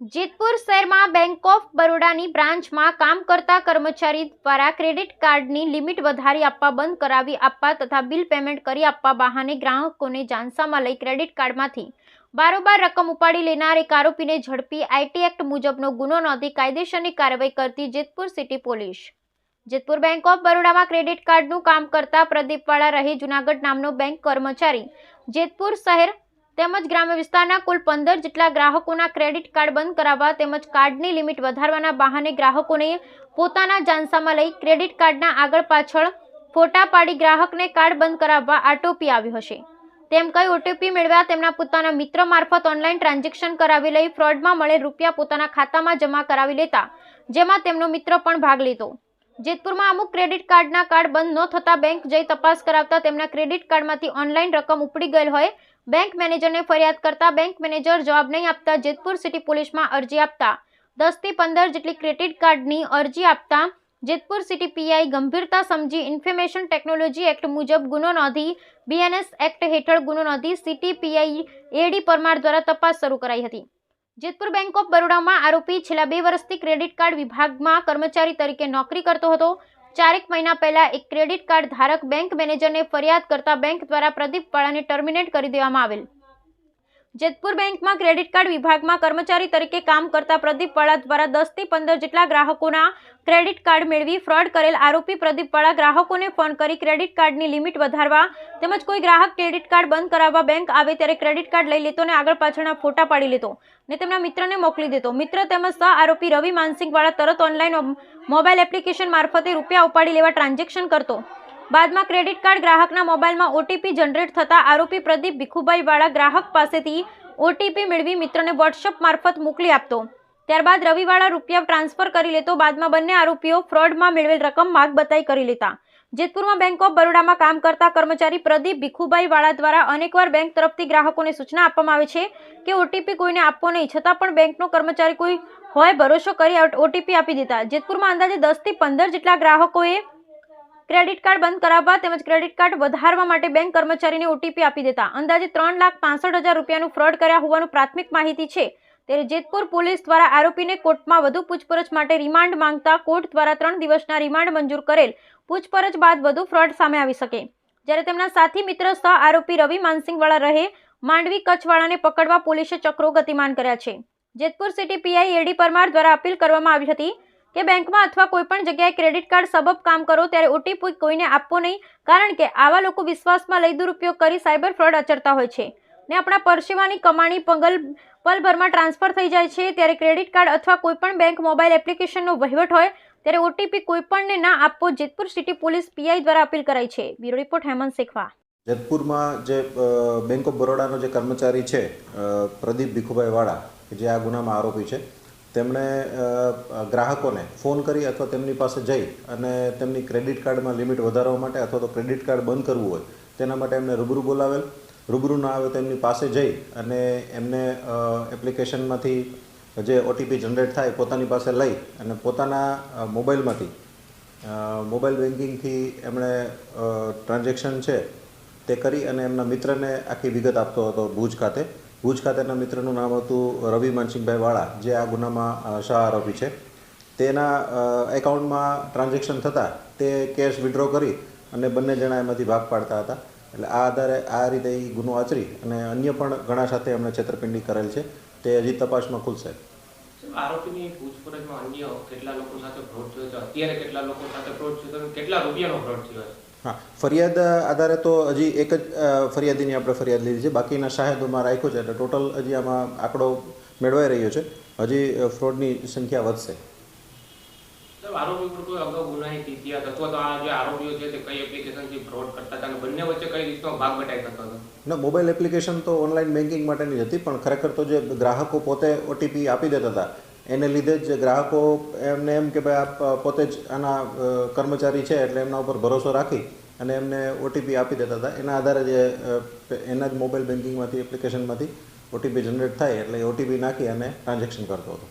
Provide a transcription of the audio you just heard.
જેતપુર શહેરમાં bank of બરોડાની બ્રાન્ચમાં કામ કરતા કર્મચારી દ્વારા ક્રેડિટ કાર્ડની લિમિટ વધારી આપવા બંધ કરાવી આપવા તથા બિલ પેમેન્ટ કરી આપવા બહાને ગ્રાહકોને જાનસામાં લઈ ક્રેડિટ કાર્ડમાંથી બારોબાર રકમ ઉપાડી લેનાર એક આરોપીને ઝડપી આઈટી એક્ટ મુજબનો ગુનો નોંધી કાયદેસરની કાર્યવાહી કરતી Jetpur city police. Jetpur bank of બરોડામાં credit કાર્ડનું કામ કરતા પ્રદીપવાળા રહે જુનાગઢ નામનો બેંક કર્મચારી જેતપુર શહેર તેમજ ગ્રામ્ય વિસ્તારના કુલ પંદર જેટલા ગ્રાહકોના ક્રેડિટ કાર્ડ બંધ કરાવવા તેમજ કાર્ડની લિમિટ વધારવાના બહાને ગ્રાહકોને પોતાના જાનસામાં લઈ ક્રેડિટ કાર્ડના આગળ પાછળ ફોટા પાડી ગ્રાહકને કાર્ડ બંધ કરાવવા આટોપી આવ્યો હશે. તેમ કહી ઓટીપી મેળવ્યા તેમના પોતાના મિત્ર મારફત ઓનલાઈન ટ્રાન્ઝેક્શન કરાવી લઈ ફ્રોડમાં મળેલ રૂપિયા પોતાના ખાતામાં જમા કરાવી લેતા, જેમાં તેમનો મિત્ર પણ ભાગ લીધો. જેતપુરમાં અમુક ક્રેડિટ કાર્ડના કાર્ડ બંધ ન થતા બેંક જઈ તપાસ કરાવતા તેમના ક્રેડિટ કાર્ડમાંથી ઓનલાઈન રકમ ઉપડી ગયેલ હોય. બેંક મેનેજરને ફરિયાદ કરતા બેંક મેનેજર જવાબ નહીં આપતા જેતપુર સિટી પોલીસમાં અરજી આપતા. દસથી પંદર જેટલી ક્રેડિટ કાર્ડની અરજી આપતા. જેતપુર સિટી પીઆઈ ગંભીરતા સમજી ઇન્ફોર્મેશન ટેકનોલોજી એક્ટ મુજબ ગુનો નોંધી બીએનએસ એક્ટ હેઠળ ગુનો નોંધી સિટી પીઆઈ એડી પરમાર દ્વારા તપાસ શરૂ કરાઈ હતી. જેતપુર બેંક ઓફ બરોડામાં આરોપી છેલ્લા બે વર્ષથી ક્રેડિટ કાર્ડ વિભાગમાં કર્મચારી તરીકે નોકરી કરતો હતો. ચારેક મહિના પહેલા એક ક્રેડિટ કાર્ડ ધારક બેંક મેનેજરને ફરિયાદ કરતા બેંક દ્વારા પ્રદીપ વાળાને ટર્મિનેટ કરી દેવામાં આવેલ. જેતપુર બેંકમાં ક્રેડિટ કાર્ડ વિભાગમાં કર્મચારી તરીકે કામ કરતા પ્રદીપ વાળા દ્વારા દસથી પંદર જેટલા ગ્રાહકોના ક્રેડિટ કાર્ડ મેળવી ફ્રોડ કરેલ આરોપી પ્રદીપ વાળા ગ્રાહકોને ફોન કરી ક્રેડિટ કાર્ડની લિમિટ વધારવા તેમજ કોઈ ગ્રાહક ક્રેડિટ કાર્ડ બંધ કરાવવા બેંક આવે ત્યારે ક્રેડિટ કાર્ડ લઈ લેતો અને આગળ પાછળના ફોટા પાડી લેતો ને તેમના મિત્રને મોકલી દેતો. મિત્ર તેમજ સહ આરોપી રવિ માનસિંગ વાળા તરત ઓનલાઈન મોબાઈલ એપ્લિકેશન મારફતે રૂપિયા ઉપાડી લેવા ટ્રાન્ઝેક્શન કરતો. બાદમાં ક્રેડિટ કાર્ડ ગ્રાહકના મોબાઈલમાં ઓટીપી જનરેટ થતાં આરોપી પ્રદીપ ભીખુભાઈ વાળા ગ્રાહક પાસેથી ઓટીપી મેળવી મિત્રને વોટ્સઅપ મારફત મોકલી આપતો. ત્યારબાદ રવિવાળા રૂપિયા ટ્રાન્સફર કરી લેતો, બાદમાં બંને આરોપીઓ ફ્રોડમાં મેળવેલ રકમ માગ બતાઈ કરી લેતા. જેતપુરમાં બેંક ઓફ બરોડામાં કામ કરતા કર્મચારી પ્રદીપ ભીખુભાઈ વાળા દ્વારા અનેકવાર બેંક તરફથી ગ્રાહકોને સૂચના આપવામાં આવે છે કે ઓટીપી કોઈને આપવો નહીં, છતાં પણ બેંકનો કર્મચારી કોઈ હોય ભરોસો કરી ઓટીપી આપી દેતા. જેતપુરમાં અંદાજે દસથી પંદર જેટલા ગ્રાહકોએ ક્રેડિટ કાર્ડ બંધ કરાવવા તેમજ ક્રેડિટ કાર્ડ વધારવા માટે બેંક કર્મચારીને ઓટીપી આપી દેતા. અંદાજે ત્રણ લાખ પાસઠ હજાર રૂપિયાનું ફ્રોડ કર્યા હોવાનું પ્રાથમિક માહિતી છે. ત્યારે જેતપુર પોલીસ દ્વારા આરોપીને કોર્ટમાં વધુ પૂછપરછ માટે રિમાન્ડ માંગતા કોર્ટ દ્વારા ત્રણ દિવસના રિમાન્ડ મંજૂર કરેલ. પૂછપરછ બાદ વધુ ફ્રોડ સામે આવી શકે. જ્યારે તેમના સાથી મિત્ર સહ આરોપી રવિ માનસિંહવાળા રહે, માંડવી કચ્છવાળાને પકડવા પોલીસે ચક્રો ગતિમાન કર્યા છે. Jetpur city P I A D Parmar દ્વારા અપીલ કરવામાં આવી હતી કે બેંકમાં અથવા કોઈપણ જગ્યાએ ક્રેડિટ કાર્ડ સબબ કામ કરો ત્યારે ઓટીપી કોઈને આપવો નહીં, કારણ કે આવા લોકો વિશ્વાસમાં લઈ દુરુપયોગ કરી સાયબર ફ્રોડ આચરતા હોય છે. ને આપણા પરસેવાની કમાણી પગલ, પલભરમાં ટ્રાન્સફર થઈ જાય છે, ત્યારે ક્રેડિટ કાર્ડ અથવા કોઈપણ બેંક મોબાઈલ એપ્લિકેશનનો વહીવટ હોય, ત્યારે ઓટીપી કોઈપણને ના આપવો જેતપુર સિટી પોલીસ પીઆઈ દ્વારા અપીલ કરાઈ છે. Bureau report Hemant Shekhwa. જેતપુરમાં જે બેંક ઓફ બરોડાનો જે કર્મચારી છે પ્રદીપ ભીખુભાઈ વાળા જે આ ગુનામાં આરોપી છે તેમણે ગ્રાહકોને ફોન કરી અથવા તેમની પાસે જઈ અને તેમની ક્રેડિટ કાર્ડમાં લિમિટ વધારવા માટે અથવા તો ક્રેડિટ કાર્ડ બંધ કરવું હોય, તેના માટે એમને રૂબરૂ બોલાવેલ. રૂબરૂ ના આવે તો એમની પાસે જઈ અને એમને એપ્લિકેશનમાંથી જે ઓટીપી જનરેટ થાય પોતાની પાસે લઈ અને પોતાના મોબાઈલમાંથી મોબાઈલ બેન્કિંગથી એમણે ટ્રાન્ઝેક્શન છે તે કરી અને એમના મિત્રને આખી વિગત આપતો હતો ભુજ ખાતે. ભુજ ખાતેના મિત્રનું નામ હતું રવિ માનસિંહભાઈ વાળા, જે આ ગુનામાં શાહ આરોપી છે. તેના એકાઉન્ટમાં ટ્રાન્ઝેક્શન થતાં તે કેશ વિડ્રો કરી અને બંને જણા એમાંથી ભાગ પાડતા હતા. એટલે આ આધારે આ રીતે એ ગુનો આચરી અને અન્ય પણ ઘણા સાથે એમણે છેતરપિંડી કરેલ છે. તે હજી તપાસમાં ખુલશે. કેટલા લોકો સાથે કેટલા લોકો સાથે કેટલા રૂપિયાનો ફ્રોડ થયો છે? હા ફરિયાદ આધારે તો હજી એક જ ફરિયાદીની આપણે ફરિયાદ લીધી છે. બાકીના શાહેદોમાં રાખ્યો છે એટલે ટોટલ હજી આમાં આંકડો મેળવાઈ રહ્યો છે. હજી ફ્રોડની સંખ્યા વધશે. મોબાઈલ એપ્લિકેશન તો ઓનલાઈન બેન્કિંગ માટેની હતી પણ ખરેખર તો જે ગ્રાહકો પોતે ઓટીપી આપી દેતા હતા એને લીધે જ ગ્રાહકો એમને એમ કે ભાઈ આપ પોતે જ આના કર્મચારી છે એટલે એમના ઉપર ભરોસો રાખી અને એમને ઓટીપી આપી દેતા હતા. એના આધારે જે એના જ મોબાઈલ બેન્કિંગમાંથી એપ્લિકેશનમાંથી ઓટીપી જનરેટ થાય એટલે ઓટીપી નાખી અને ટ્રાન્ઝેક્શન કરતો હતો.